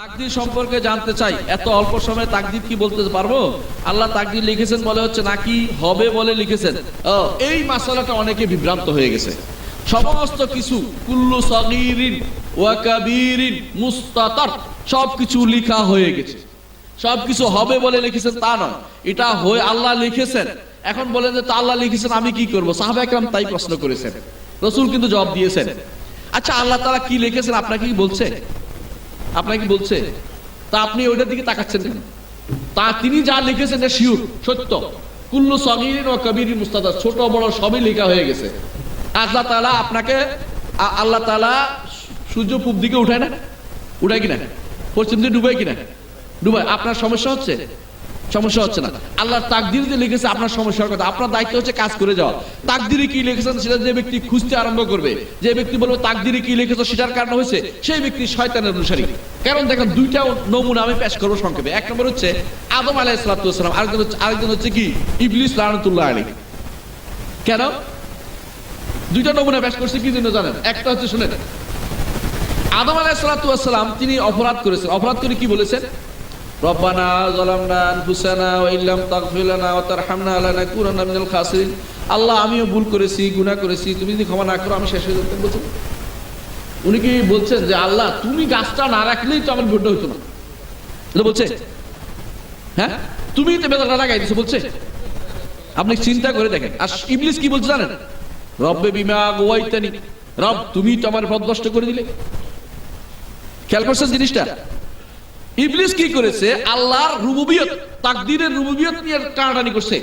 তাকদির সম্পর্কে জানতে চাই। এত অল্প সময়ে তাকদির কি বলতে পারব? আল্লাহ তাকদির লিখেছেন বলে হচ্ছে নাকি? হবে বলে লিখেছেন। এই মাসালাটা অনেকে বিভ্রান্ত হয়ে গেছে। সমস্ত কিছু, কুল্লু সগীরিন ওয়া কাবীরিন মুস্তাতার, সবকিছু লেখা হয়ে গেছে। সবকিছু হবে বলে লিখেছেন, তা নয়। এটা হয়ে আল্লাহ লিখেছেন। এখন বলেন যে, তা আল্লাহ লিখেছেন, আমি কি করব? সাহাবা একরাম তাই প্রশ্ন করেছেন। রসুল কিন্তু জবাব দিয়েছেন। আচ্ছা আল্লাহ তারা কি লিখেছেন, আপনাকে কি বলছে? আপনাকে বলছে? তা আপনি ওইটার দিকে তাকাচ্ছেন কেন? তা তিনি যা লিখেছেন এটা শিউর সত্য। কুল্লু সগির ও কবির মুস্তাদা, ছোট বড় সবই লেখা হয়ে গেছে। আল্লাহ তালা আপনাকে আল্লাহ তালা সূর্য পূব দিকে উঠায় না? উঠায় কিনা? পশ্চিম দিকে ডুবায় কিনা? ডুবায়। আপনার সমস্যা হচ্ছে সমস্যা হচ্ছে না। আল্লাহর তাকদির যে লিখেছে আপনার সমস্যার কথা, আপনার দায়িত্ব হচ্ছে কাজ করে যাওয়া। তাকদিরে কি লিখেছেন সেটা যে ব্যক্তি খুঁজতে আরম্ভ করবে, যে ব্যক্তি বলব তাকদিরে কি লিখেছে সেটার কারণ হয়েছে, সেই ব্যক্তি শয়তানের অনুসারী। কারণ দেখেন, দুইটা নমুনা আমি পেশ করব সংক্ষেপে। এক নম্বর হচ্ছে আদম আলাহ ইসলাতাম আরেকজন হচ্ছে আরেকজন হচ্ছে কি? ইবলিস লানতুল্লাহ আলী কেন? দুইটা নমুনা পেশ করছে কি জন্য জানেন? একটা হচ্ছে শুনেন। আদম আলাহ সালাতাম তিনি অপরাধ করেছেন। অপরাধ করে কি বলেছেন? রব্বানা খাসিরিন। আল্লাহ, আমিও ভুল করেছি, গুনাহ করেছি, তুমি যদি ক্ষমা না করো, আমি শেষ হয়ে যেতাম উনি কি বলছেন যে, আল্লাহ, তুমি গাছটা না রাখলেই তো আমার হতো না? এটা বলছে। হ্যাঁ? তুমি তো বলছে। আপনি চিন্তা করে দেখেন। আর ইবলিস কি বলছে জানেন? রব্বে বিমা গোয়াইতানি। রব, তুমি তো আমার পথ নষ্ট করে দিলে। খেয়াল করছেন জিনিসটা? ইবলিস কি করেছে? আল্লাহর রুবুবিয়ত, তাকদীরের রুবুবিয়ত নিয়ে টানাটানি করছে।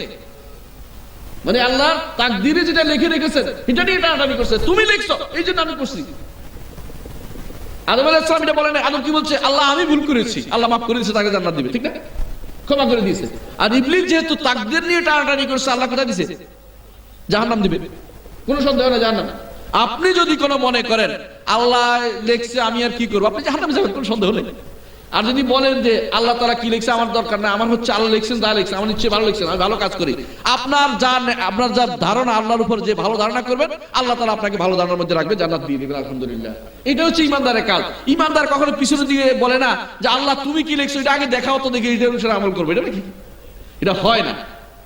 মানে আল্লাহ তাকদীরে যেটা লিখে রেখেছেন, এটা নিয়ে টানাটানি করছে। তুমি লিখছো, এই জন্য আমি করছি। আদম আলাইহিস সালাম এটা বলেন আদম কি বলছে? আল্লাহ, আমি ভুল করেছি। আল্লাহ মাফ করে দিয়েছে, তাকে জান্নাত দিবে, ঠিক না? ক্ষমা করে দিয়েছে। আর ইবলিস যেহেতু তাকদীর নিয়ে টানাটানি করছে, আল্লাহ কোথায় দিয়েছে জাহান্নাম দিবে। কোনো সন্দেহ না জাহান্নাম। আপনি যদি কোনো মনে করেন, আল্লাহ লেখছে, আমি আর কি করব? আপনি জাহান্নামে যাবেন, কোনো সন্দেহ নেই। আর যদি বলেন যে আল্লাহ তারা কি লিখছে, আমার দরকার না আমার হচ্ছে আল্লাহ লিখছেন, যা লিখছেন, আমার নিশ্চয়ই ভালো লিখছেন, আমি ভালো কাজ করি। আপনার যা আপনার যা ধারণা, আল্লাহর উপর যে ভালো ধারণা করবেন, আল্লাহ তারা আপনাকে ভালো ধারণার মধ্যে রাখবে, জান্নাত দিয়ে দেবেন, আলহামদুলিল্লাহ। এটা হচ্ছে ইমানদারের কাজ। ইমানদার কখনো পিছনে দিয়ে বলে না যে, আল্লাহ তুমি কি লিখছো, এটা আগে দেখাও তো দেখি, এটা অনুসারে আমল করবে। এটা নাকি? এটা হয় না।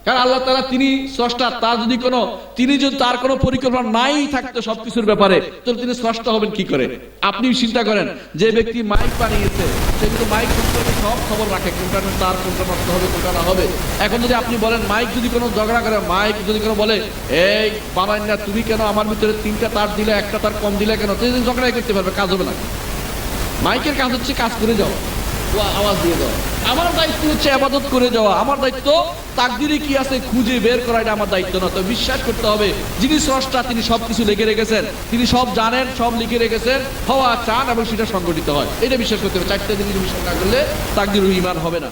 কারণ আল্লাহ তারা তিনি স্রষ্টা, তার যদি কোনো, তিনি যদি তার কোনো পরিকল্পনা নাই থাকতো সবকিছুর ব্যাপারে, তাহলে তিনি স্রষ্টা হবেন কি করে? আপনি চিন্তা করেন, যে ব্যক্তি মাইক বানিয়েছে, সে কিন্তু মাইক সম্পর্কে সব খবর রাখে কোনটা তার কোনটা নষ্ট হবে কোনটা না হবে? এখন যদি আপনি বলেন, মাইক যদি কোনো ঝগড়া করে, মাইক যদি কোনো বলে, এই বানাই না, তুমি কেন আমার ভিতরে তিনটা তার দিলে, একটা তার কম দিলে কেন? তুই ঝগড়াই করতে পারবে, কাজ হবে না। মাইকের কাজ হচ্ছে কাজ করে যাও ও আওয়াজ দিয়ে দেওয়া আমার দায়িত্ব হচ্ছে আবাদত করে যাওয়া। আমার দায়িত্ব তাকদিরে কি আছে খুঁজে বের করা, এটা আমার দায়িত্ব না। তো বিশ্বাস করতে হবে, যিনি স্রষ্টা, তিনি সব কিছু লিখে রেখেছেন। তিনি সব জানেন, সব লিখে রেখেছেন। হওয়া চান এবং সেটা সংগঠিত হয়। এটা বিশ্বাস করতে হবে। চারটে জিনিস বিশ্বাস না করলে তাকদির ইমান হবে না।